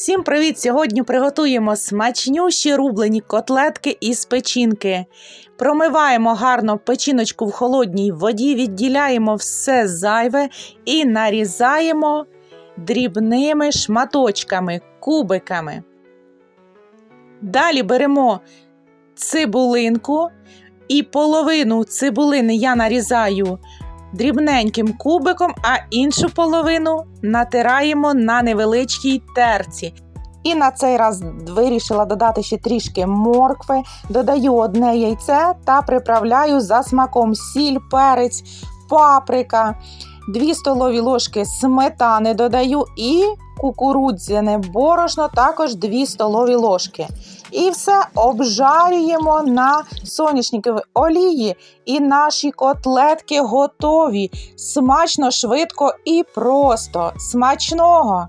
Всім привіт! Сьогодні приготуємо смачнющі рублені котлетки із печінки. Промиваємо гарно печіночку в холодній воді, відділяємо все зайве і нарізаємо дрібними шматочками, кубиками. Далі беремо цибулинку і половину цибулини я нарізаю дрібненьким кубиком, а іншу половину натираємо на невеличкій терці. І на цей раз вирішила додати ще трішки моркви, додаю одне яйце та приправляю за смаком сіль, перець, паприка, 2 столові ложки сметани додаю і кукурудзяне борошно, також 2 столові ложки. І все обжарюємо на соняшниковій олії, і наші котлетки готові. Смачно, швидко і просто. Смачного!